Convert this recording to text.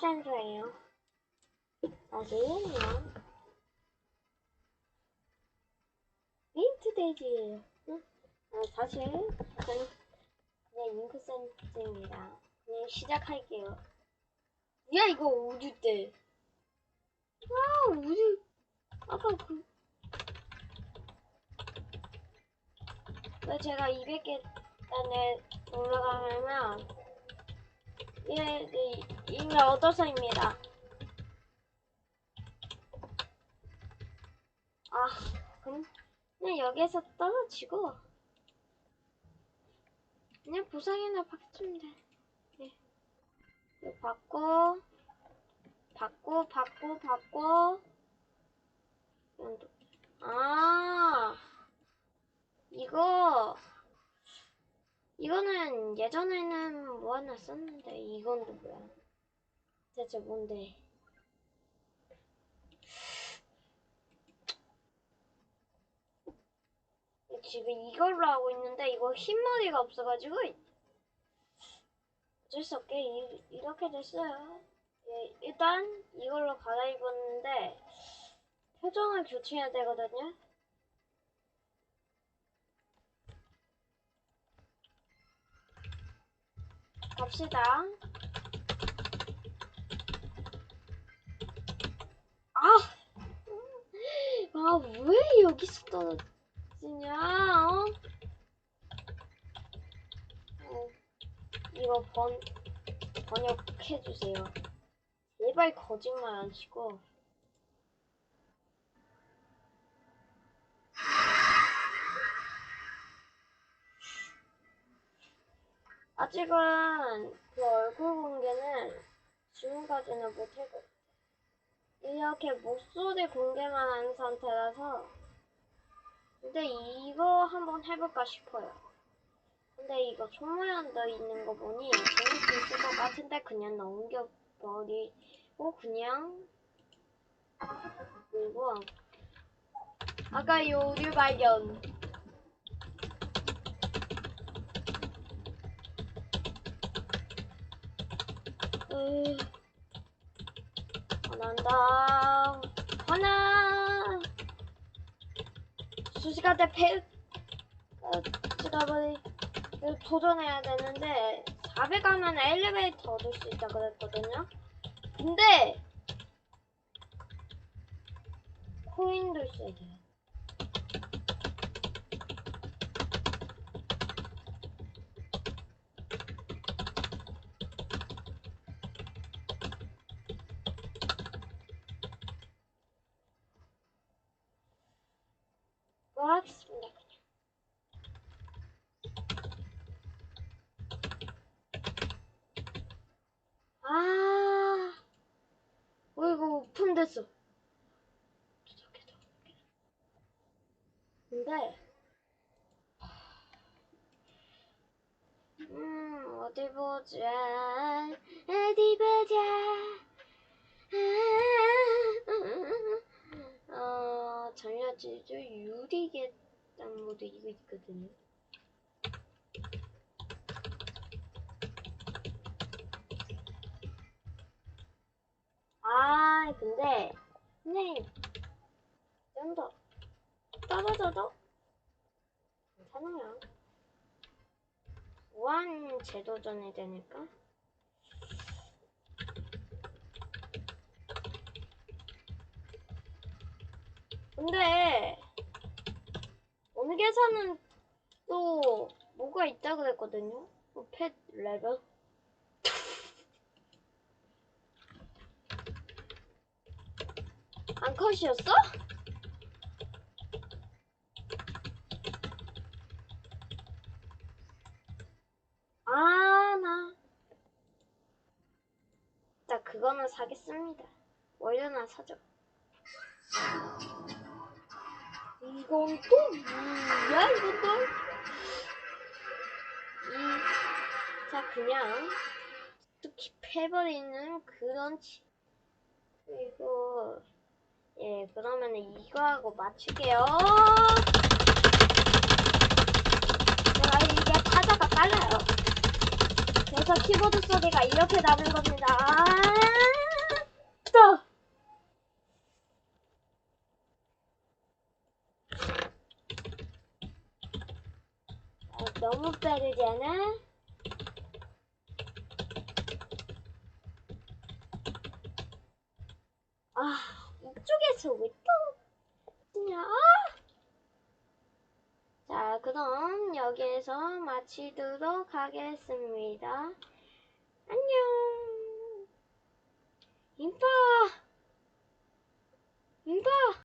센터예요. 아직은요. 민트 돼지예요. 응? 아, 사실 저는 그냥 잉크 센터입니다. 그냥 시작할게요. 야 이거 우주 때. 아 우주. 아까 그. 왜 제가 200개 단에 올라가면 예, 네, 이미 얻어서입니다. 아, 그냥 여기에서 떨어지고 그냥 보상이나 받으면 돼. 네. 이거 받고 받고 받고 받고. 아 이거 이거는 예전에는 뭐 하나 썼는데 이건 또 뭐야? 대체 뭔데? 지금 이걸로 하고 있는데 이거 흰머리가 없어가지고 어쩔 수 없게 이, 이렇게 됐어요. 예, 일단 이걸로 갈아입었는데 표정을 교체해야 되거든요. 갑시다. 아! 아, 왜 여기서 떨어지냐, 어? 어, 이거 번, 번역해주세요. 제발 거짓말 안 치고. 아직은 그 얼굴 공개는 지금까지는 못해고 이렇게 목소리 공개만 한 상태라서 근데 이거 한번 해볼까 싶어요. 근데 이거 총모양도 있는 거 보니 재밌을 있을 것 같은데 그냥 넘겨버리고 그냥 그리고 아까 요리 발견 화난다. 화나. 패, 어, 찍어버리, 도전해야 되는데, 400 가면 엘리베이터 얻을 수 있다 그랬거든요? 근데, 코인도 있어야 돼요. 뭐 하겠습니다. 아, 어, 이거 오픈됐어. 근데, 음, 어디 보자. 어디 보자. 전략지주 유리계단 모드 이거 있거든요. 아, 근데, 선생님, 좀 더 떨어져도 괜찮아요. 무한 재도전이 되니까. 근데 어느 계산은 또 뭐가 있다 그랬거든요. 뭐펫 레벨. 안 컷이었어? 아, 나. 나 그거는 사겠습니다. 월요나 사죠. 이건 또 뭐야 이건 또? 이, 자 그냥 스킵해버리는 그런 치 그리고 예 그러면은 이거하고 맞출게요 제가 이게 타자가 빨라요 그래서 키보드 소리가 이렇게 나는 겁니다. 아, 또. 아, 너무 빠르잖아. 아, 이쪽에서 왜 또, 그냥, 아! 자, 그럼 여기에서 마치도록 하겠습니다. 안녕. 인파! 인파!